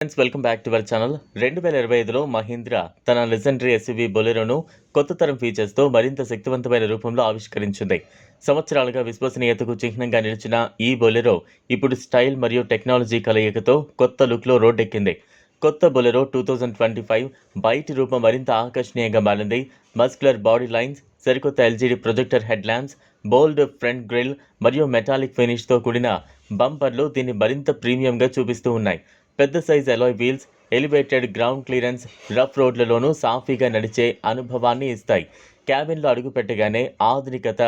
Friends welcome back to our channel రెండు వేల ఇరవై ఐదులో మహీంద్ర తన లెజెండరీ ఎస్యూవీ బొలెరోను కొత్త తరం ఫీచర్స్తో మరింత శక్తివంతమైన రూపంలో ఆవిష్కరించింది. సంవత్సరాలుగా విశ్వసనీయతకు చిహ్నంగా నిలిచిన ఈ బొలెరో ఇప్పుడు స్టైల్ మరియు టెక్నాలజీ కలయికతో కొత్త లుక్లో రోడ్డెక్కింది. కొత్త Bolero two thousand twenty five బయటి రూపం మరింత ఆకర్షణీయంగా మారింది. మస్కులర్ బాడీ లైన్స్ సరికొత్త LED projector head lamps bold front grill మరియు మెటాలిక్ ఫినిష్తో కూడిన బంపర్లు దీన్ని మరింత ప్రీమియంగా చూపిస్తూ ఉన్నాయి. పెద్ద size alloy wheels elevated ground clearance rough రోడ్లలోనూ సాఫీగా నడిచే అనుభవాన్ని ఇస్తాయి. క్యాబిన్లో అడుగుపెట్టగానే ఆధునికత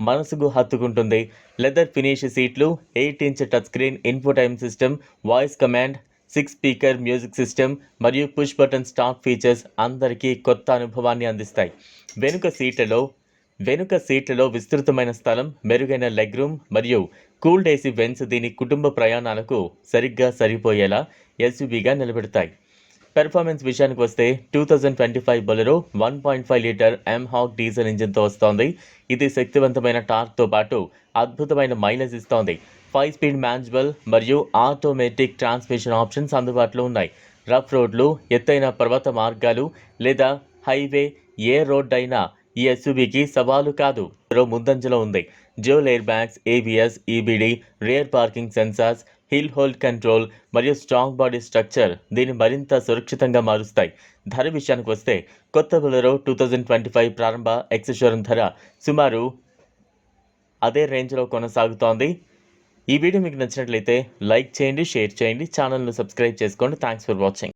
మనసుకు హత్తుకుంటుంది. లెదర్ ఫినిష్ సీట్లు eight inch touch screen infotainment system voice command six speaker music system మరియు పుష్ బటన్ స్టార్ట్ ఫీచర్స్ అందరికీ కొత్త అనుభవాన్ని అందిస్తాయి. వెనుక సీట్లలో వెనుక సీట్లలో విస్తృతమైన స్థలం మెరుగైన లెగ్ రూమ్ మరియు కూల్డ్ ఏసీ వెన్స్ దీని కుటుంబ ప్రయాణాలకు సరిగ్గా సరిపోయేలా ఎస్యూబీగా నిలబెడతాయి. పెర్ఫార్మెన్స్ విషయానికి వస్తే two thousand twenty five Bolero one point five litre mHawk diesel ఇంజిన్తో వస్తోంది. ఇది శక్తివంతమైన టార్క్తో పాటు అద్భుతమైన మైలేజ్ ఇస్తోంది. ఫైవ్ స్పీడ్ మ్యాన్యువల్ మరియు ఆటోమేటిక్ ట్రాన్స్మిషన్ ఆప్షన్స్ అందుబాటులో ఉన్నాయి. రఫ్ రోడ్లు ఎత్తైన పర్వత మార్గాలు లేదా హైవే ఏ రోడ్ అయినా ఈ ఎస్యూబీకి సవాలు కాదు. ముందంజలో ఉంది. Dual air bags ABS EBD rear parking sensors hill hold control మరియు స్ట్రాంగ్ బాడీ స్ట్రక్చర్ దీన్ని మరింత సురక్షితంగా మారుస్తాయి. ధర విషయానికి వస్తే కొత్త Bolero two thousand twenty five ప్రారంభ ఎక్సెషోరం ధర సుమారు అదే రేంజ్లో కొనసాగుతోంది. ఈ వీడియో మీకు నచ్చినట్లయితే లైక్ చేయండి షేర్ చేయండి ఛానల్ను సబ్స్క్రైబ్ చేసుకోండి. Thanks for watching.